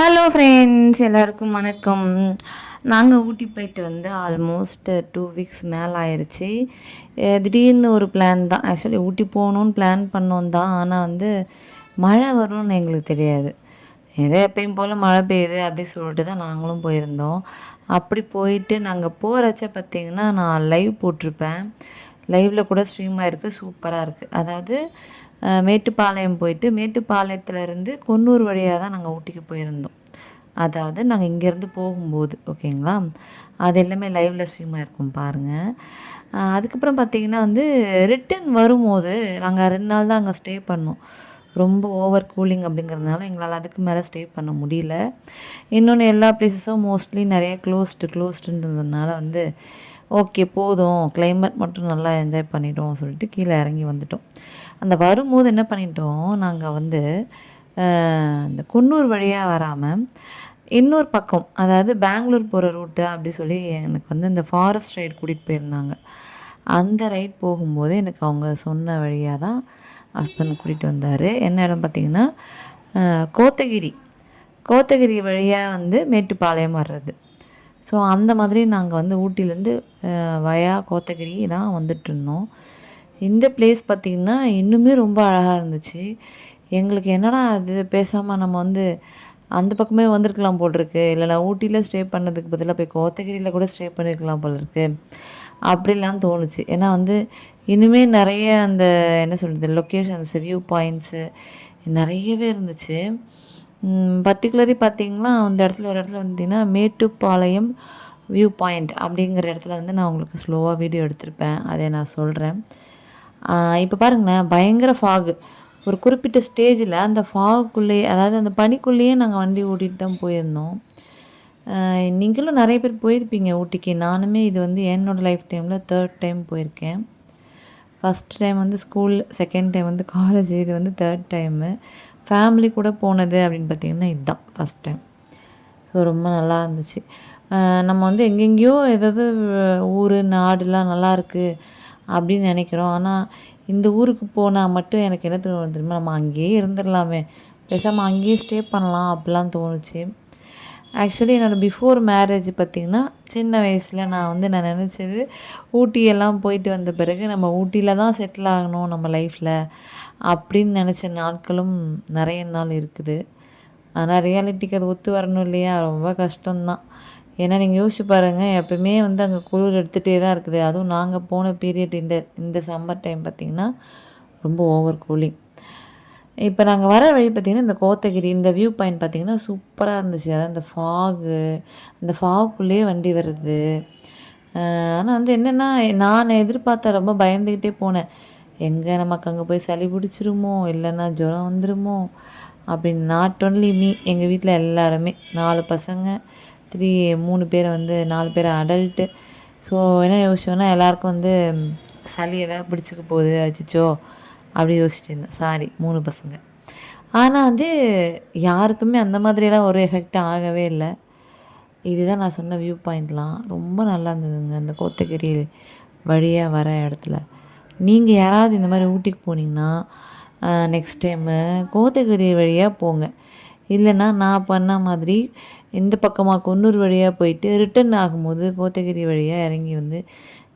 Hello friends எல்லாருக்கும் வணக்கம். நாங்கள் ஊட்டி போயிட்டு வந்து ஆல்மோஸ்ட் டூ வீக்ஸ் மேலே ஆயிடுச்சு திடீர்னு ஒரு பிளான் தான். ஆக்சுவலி ஊட்டி போகணுன்னு பிளான் பண்ணோம் தான். ஆனால் வந்து மழை வரும்னு எங்களுக்கு தெரியாது. ஏதோ எப்பயும் போல் மழை பெய்யுது அப்படி சொல்லிட்டு தான் நாங்களும் போயிருந்தோம். அப்படி போயிட்டு நாங்கள் போகிறச்ச பார்த்திங்கன்னா நான் லைவ் போட்டிருப்பேன். லைவில் கூட ஸ்ட்ரீம் ஆகிருக்கு சூப்பராக இருக்குது அதாவது மேட்டுப்பாளையம் போயிட்டு மேட்டுப்பாளையத்துலேருந்து கொன்னூர் வழியாக தான் நாங்கள் ஊட்டிக்கு போயிருந்தோம். அதாவது நாங்கள் இங்கேருந்து போகும்போது ஓகேங்களா? அது எல்லாமே லைவில் ஸ்ட்ரீம் இருக்கும் பாருங்கள் அதுக்கப்புறம் பார்த்திங்கன்னா வந்து ரிட்டன் வரும்போது நாங்கள் ரெண்டு நாள் தான் அங்கே ஸ்டே பண்ணோம். ரொம்ப ஓவர் கூலிங் அப்படிங்கிறதுனால எங்களால் அதுக்கு மேலே ஸ்டே பண்ண முடியல. இன்னொன்று எல்லா ப்ளேஸஸும் மோஸ்ட்லி நிறைய க்ளோஸ்டு க்ளோஸ்டுன்றதுனால வந்து ஓகே போதும். கிளைமேட் மட்டும் நல்லா என்ஜாய் பண்ணிட்டோம் சொல்லிட்டு கீழே இறங்கி வந்துட்டோம். அந்த வரும்போது என்ன பண்ணிட்டோம்? நாங்கள் வந்து இந்த குன்னூர் வழியாக வராமல் இன்னொரு பக்கம் அதாவது பெங்களூர் போகிற ரூட்டு அப்படி சொல்லி எனக்கு வந்து இந்த ஃபாரஸ்ட் ரைடு கூட்டிகிட்டு போயிருந்தாங்க. அந்த ரைட் போகும்போது எனக்கு அவங்க சொன்ன வழியாக தான் ஹஸ்பண்ட் கூட்டிகிட்டு வந்தார். என்ன இடம் பார்த்திங்கன்னா கோத்தகிரி. கோத்தகிரி வழியாக வந்து மேட்டுப்பாளையம் வர்றது. ஸோ அந்த மாதிரி நாங்கள் வந்து ஊட்டிலேருந்து வயா கோத்தகிரி தான் வந்துட்டு இருந்தோம் இந்த பிளேஸ் பார்த்திங்கன்னா இன்னுமே ரொம்ப அழகாக இருந்துச்சு. எங்களுக்கு என்னடா அது பேசாமல் நம்ம வந்து அந்த பக்கமே வந்திருக்கலாம் போல் இருக்கு இல்லைனா ஊட்டியில் ஸ்டே பண்ணதுக்கு பதிலாக போய் கோத்தகிரியில் கூட ஸ்டே பண்ணியிருக்கலாம் போல் இருக்கு அப்படிலாம் தோணுச்சு. ஏன்னா வந்து இன்னுமே நிறைய அந்த என்ன சொல்கிறது லொக்கேஷன்ஸ் வியூ பாயிண்ட்ஸு நிறையவே இருந்துச்சு. பர்டிகுலரி பார்த்தீங்கன்னா அந்த இடத்துல ஒரு இடத்துல வந்தீங்கன்னா மேட்டுப்பாளையம் வியூ பாயிண்ட் அப்படிங்கிற இடத்துல வந்து நான் உங்களுக்கு ஸ்லோவாக வீடியோ எடுத்திருப்பேன். அதை நான் சொல்கிறேன் இப்போ பாருங்களேன் பயங்கர ஃபாகு ஒரு குறிப்பிட்ட ஸ்டேஜில் அந்த ஃபாகுக்குள்ளேயே அதாவது அந்த பனிக்குள்ளேயே நாங்கள் வண்டி ஓட்டிகிட்டு தான் போயிருந்தோம். நீங்களும் நிறைய பேர் போயிருப்பீங்க ஊட்டிக்கு. நானுமே இது வந்து என்னோடய லைஃப் டைமில் தேர்ட் டைம் போயிருக்கேன். ஃபஸ்ட் டைம் வந்து ஸ்கூல் செகண்ட் டைம் வந்து காலேஜ் இது வந்து தேர்ட் டைமு ஃபேமிலி கூட போனது அப்படின்னு பார்த்தீங்கன்னா இதுதான் ஃபஸ்ட் டைம் ஸோ ரொம்ப நல்லா இருந்துச்சு. நம்ம வந்து எங்கெங்கேயோ ஏதாவது ஊர் நாடுலாம் நல்லாயிருக்கு அப்படின்னு நினைக்கிறோம். ஆனால் இந்த ஊருக்கு போனால் மட்டும் எனக்கு என்ன தோணும் தெரியுமா? நம்ம அங்கேயே இருந்துடலாமே. பேசாமல் அங்கேயே ஸ்டே பண்ணலாம் அப்படிலாம் தோணுச்சு. ஆக்சுவலி என்னோடய பிஃபோர் மேரேஜ் பார்த்திங்கன்னா சின்ன வயசில் நான் வந்து நான் நினச்சது ஊட்டியெல்லாம் போயிட்டு வந்த பிறகு நம்ம ஊட்டியில் தான் செட்டில் ஆகணும் நம்ம லைஃப்பில் அப்படின்னு நினச்ச நாட்களும் நிறைய நாள் இருக்குது. ஆனால் ரியாலிட்டிக்கு அது ஒத்து வரணும் இல்லையா? ரொம்ப கஷ்டம்தான். ஏன்னா நீங்கள் யோசிச்சு பாருங்கள் எப்பவுமே வந்து அங்கே குளிர் எடுத்துகிட்டே தான் இருக்குது. அதுவும் நாங்கள் போன பீரியட் இந்த இந்த சம்மர் டைம் பார்த்திங்கன்னா ரொம்ப ஓவர் கூலிங் இப்போ நாங்கள் வர வழி பார்த்திங்கன்னா இந்த கோத்தகிரி இந்த வியூ பாயிண்ட் பார்த்திங்கன்னா சூப்பராக இருந்துச்சு. அதாவது அந்த ஃபாகு அந்த ஃபாகுக்குள்ளேயே வண்டி வருது. ஆனால் வந்து என்னென்னா நான் எதிர்பார்த்த ரொம்ப பயந்துக்கிட்டே போனேன். எங்கே நமக்கு அங்கே போய் சளி பிடிச்சிருமோ இல்லைன்னா ஜுரம் வந்துருமோ அப்படின்னு நாட் ஒன்லி மீ எங்கள் வீட்டில் எல்லாருமே. நாலு பசங்க த்ரீ மூணு பேர் வந்து நாலு பேர் அடல்ட்டு ஸோ என்ன யோசிச்சோன்னா எல்லாருக்கும் வந்து சளி எதாவது பிடிச்சிக்க போகுது அச்சிச்சோ. அப்படி யோசிச்சுட்டு இருந்தேன் சாரி மூணு பசங்க. ஆனால் வந்து யாருக்குமே அந்த மாதிரியெல்லாம் ஒரு எஃபெக்ட் ஆகவே இல்லை. இதுதான் நான் சொன்ன வியூ பாயிண்ட்லாம் ரொம்ப நல்லா இருந்ததுங்க அந்த கோத்தகிரி வழியாக வர இடத்துல. நீங்கள் யாராவது இந்த மாதிரி ஊட்டிக்கு போனீங்கன்னா நெக்ஸ்ட் டைமு கோத்தகிரி வழியாக போங்க. இல்லைன்னா நான் பண்ண மாதிரி இந்த பக்கமாக கொன்னூர் வழியாக போயிட்டு ரிட்டர்ன் ஆகும்போது கோத்தகிரி வழியாக இறங்கி வந்து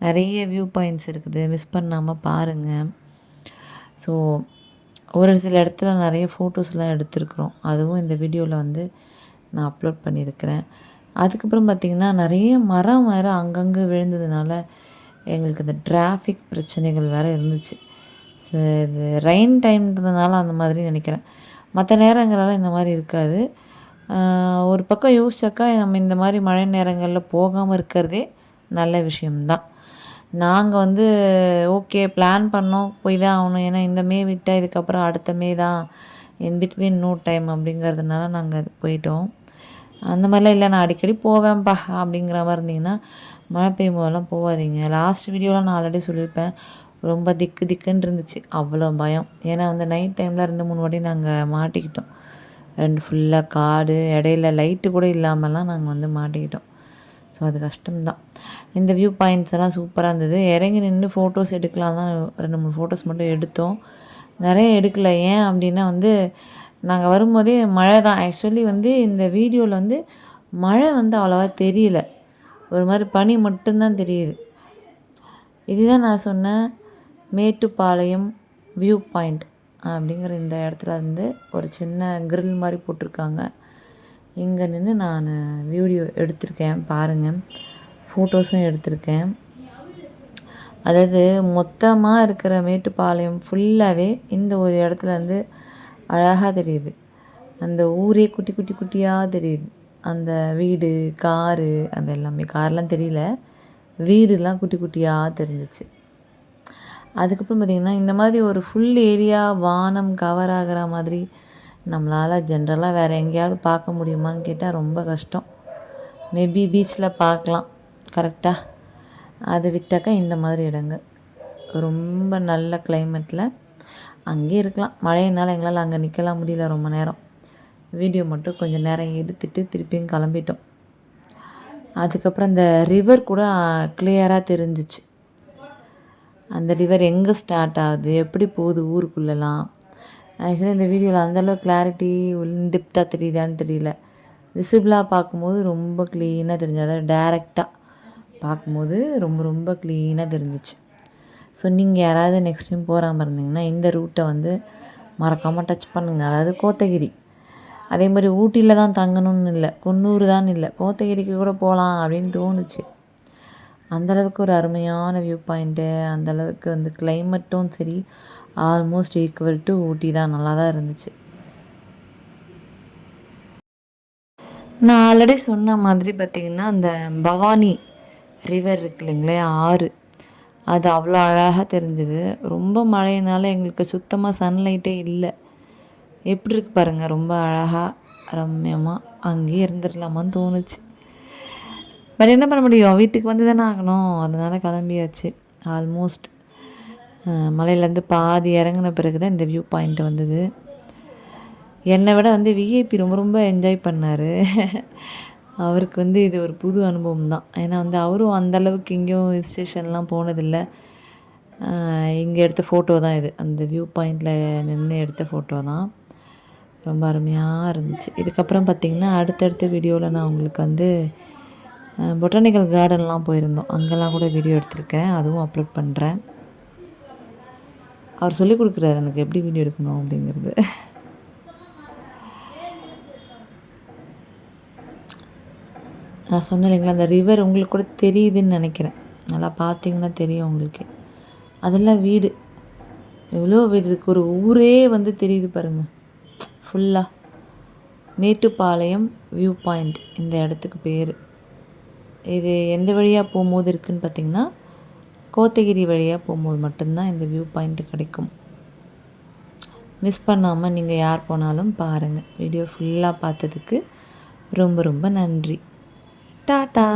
நிறைய வியூ பாயிண்ட்ஸ் இருக்குது. மிஸ் பண்ணாமல் பாருங்கள் ஸோ ஒரு சில இடத்துல நிறைய ஃபோட்டோஸ்லாம் எடுத்திருக்கிறோம். அதுவும் இந்த வீடியோவில் வந்து நான் அப்லோட் பண்ணியிருக்கிறேன். அதுக்கப்புறம் பார்த்திங்கன்னா நிறைய மரம் வேறு அங்கங்கே விழுந்ததுனால எங்களுக்கு இந்த டிராஃபிக் பிரச்சனைகள் வேறு இருந்துச்சு. ஸோ இது ரெயின் டைம்ன்றதுனால அந்த மாதிரி நினைக்கிறேன். மற்ற நேரங்களெல்லாம் இந்த மாதிரி இருக்காது. ஒரு பக்கம் யோசிச்சாக்கா நம்ம இந்த மாதிரி மழை நேரங்களில் போகாமல் இருக்கிறதே நல்ல விஷயம்தான். நாங்கள் வந்து ஓகே பிளான் பண்ணோம் போய் தான் ஆகணும். ஏன்னா இந்த மே விட்டால் இதுக்கப்புறம் அடுத்த மே தான் இன் பிட்வீன் நோ டைம் அப்படிங்கிறதுனால நாங்கள் போயிட்டோம். அந்த மாதிரிலாம் இல்லை நான் அடிக்கடி போவேன்ப்பா அப்படிங்கிற மாதிரி இருந்தீங்கன்னா மழை பெய்யும் போதெல்லாம் போகாதீங்க லாஸ்ட் வீடியோவில் நான் ஆல்ரெடி சொல்லியிருப்பேன் ரொம்ப திக்கு திக்குன்னு இருந்துச்சு அவ்வளோ பயம். ஏன்னா வந்து நைட் டைமில் ரெண்டு மூணு வாட்டி நாங்கள் மாட்டிக்கிட்டோம். ரெண்டு ஃபுல்லாக காடு இடையில லைட்டு கூட இல்லாமலாம் நாங்கள் வந்து மாட்டிக்கிட்டோம். ஸோ அது கஷ்டம்தான். இந்த வியூ பாயிண்ட்ஸ் எல்லாம் சூப்பராக இருந்தது. இறங்கி நின்று ஃபோட்டோஸ் எடுக்கலாம் தான் ரெண்டு மூணு ஃபோட்டோஸ் மட்டும் எடுத்தோம். நிறைய எடுக்கல. ஏன் அப்படின்னா வந்து நாங்கள் வரும்போதே மழை தான். ஆக்சுவலி வந்து இந்த வீடியோவில் வந்து மழை வந்து அவ்வளோவா தெரியல. ஒரு மாதிரி பனி மட்டும்தான் தெரியுது. இதுதான் நான் சொன்னேன் மேட்டுப்பாளையம் வியூ பாயிண்ட் அப்படிங்கிற இந்த இடத்துல வந்து ஒரு சின்ன கிரில் மாதிரி போட்டிருக்காங்க. இங்கே நின்று நான் வீடியோ எடுத்திருக்கேன் பாருங்கள் ஃபோட்டோஸும் எடுத்திருக்கேன். அதாவது மொத்தமாக இருக்கிற மேட்டுப்பாளையம் ஃபுல்லாகவே இந்த ஒரு இடத்துல வந்து அழகாக தெரியுது. அந்த ஊரே குட்டி குட்டி குட்டியாக தெரியுது. அந்த வீடு காரு அந்த எல்லாமே. கார்லாம் தெரியல. வீடுலாம் குட்டி குட்டியாக தெரிஞ்சிச்சு. அதுக்கப்புறம் பார்த்திங்கன்னா இந்த மாதிரி ஒரு ஃபுல் ஏரியா வானம் கவர் ஆகிற மாதிரி நம்மளால் ஜென்ரலாக வேறு எங்கேயாவது பார்க்க முடியுமான்னு கேட்டால் ரொம்ப கஷ்டம். மேபி பீச்சில் பார்க்கலாம். கரெக்டாக அது விட்டாக்கா இந்த மாதிரி இடங்க. ரொம்ப நல்ல கிளைமேட்டில் அங்கேயே இருக்கலாம். மழையினால் எங்களால் அங்கே நிற்கலாம் முடியல ரொம்ப நேரம். வீடியோ மட்டும் கொஞ்சம் நேரம் எடுத்துட்டு திருப்பியும் கிளம்பிட்டோம். அதுக்கப்புறம் இந்த ரிவர் கூட கிளியராக தெரிஞ்சிச்சு. அந்த ரிவர் எங்கே ஸ்டார்ட் ஆகுது? எப்படி போகுது ஊருக்குள்ளெல்லாம் ஆக்சுவலி இந்த வீடியோவில் அந்தளவு கிளாரிட்டி டெப்த்தாக தெரியுதான்னு தெரியல. விசிபிளாக பார்க்கும்போது ரொம்ப க்ளீனாக தெரிஞ்சு அதாவது டேரெக்டாக பார்க்கும்போது ரொம்ப ரொம்ப க்ளீனாக தெரிஞ்சிச்சு. ஸோ நீங்கள் யாராவது நெக்ஸ்ட் டைம் போகிற மாதிரி இருந்தீங்கன்னா இந்த ரூட்டை வந்து மறக்காமல் டச் பண்ணுங்கள் அதாவது கோத்தகிரி. அதே மாதிரி ஊட்டியில் தான் தங்கணும்னு இல்லை. குன்னூர் தான் இல்லை. கோத்தகிரிக்கு கூட போகலாம் அப்படின்னு தோணுச்சு. அந்தளவுக்கு ஒரு அருமையான வியூ பாயிண்ட்டு அந்தளவுக்கு வந்து கிளைமேட்டும் சரி ஆல்மோஸ்ட் ஈக்குவல் டு ஊட்டி தான். நல்லா தான் இருந்துச்சு. நான் ஆல்ரெடி சொன்ன மாதிரி பார்த்திங்கன்னா அந்த பவானி ரிவர் இருக்கு இல்லைங்களே ஆறு. அது அவ்வளோ அழகாக தெரிஞ்சுது. ரொம்ப மழையினால எங்களுக்கு சுத்தமாக சன்லைட்டே இல்லை. எப்படி இருக்கு பாருங்கள் ரொம்ப அழகாக ரம்யமாக அங்கேயே இருந்துடலாமான்னு தோணுச்சு. பட் என்ன பண்ண முடியும்? வீட்டுக்கு வந்து தானே ஆகணும். அதனால் கிளம்பியாச்சு. ஆல்மோஸ்ட் மலையிலேருந்து பாதி இறங்கின பிறகு தான் இந்த வியூ பாயிண்ட் வந்தது. என்னை விட வந்து விஐபி ரொம்ப ரொம்ப என்ஜாய் பண்ணார். அவருக்கு வந்து இது ஒரு புது அனுபவம் தான். ஏன்னா வந்து அவரும் அந்தளவுக்கு எங்கேயும் ஹில் ஸ்டேஷன்லாம் போனதில்லை. இங்கே எடுத்த ஃபோட்டோ தான் இது. அந்த வியூ பாயிண்டில் நின்று எடுத்த ஃபோட்டோ தான். ரொம்ப அருமையாக இருந்துச்சு. இதுக்கப்புறம் பார்த்திங்கன்னா அடுத்தடுத்த வீடியோவில் நான் உங்களுக்கு வந்து பொட்டானிக்கல் கார்டன்லாம் போயிருந்தோம். அங்கெல்லாம் கூட வீடியோ எடுத்திருக்கேன். அதுவும் அப்லோட் பண்ணுறேன் அவர் சொல்லிக் கொடுக்குறாரு எனக்கு எப்படி வீடியோ எடுக்கணும்? அப்படிங்கிறது. நான் சொன்னேன் இல்லைங்களா அந்த ரிவர் உங்களுக்கு கூட தெரியுதுன்னு நினைக்கிறேன். நல்லா பார்த்தீங்கன்னா தெரியும் உங்களுக்கு. அதெல்லாம் வீடு. எவ்வளோ வீடு இருக்குது ஒரு ஊரே வந்து தெரியுது பாருங்கள் ஃபுல்லாக மேட்டுப்பாளையம் வியூ பாயிண்ட் இந்த இடத்துக்கு பேர். இது எந்த வழியாக போகும்போது இருக்குதுன்னு பார்த்திங்கன்னா கோத்தகிரி வழியாக போகும்போது மட்டும்தான் இந்த வியூ பாயிண்ட்டு கிடைக்கும். மிஸ் பண்ணாமல் நீங்கள் யார் போனாலும் பாருங்கள் வீடியோ ஃபுல்லாக பார்த்ததுக்கு ரொம்ப ரொம்ப நன்றி. டாட்டா!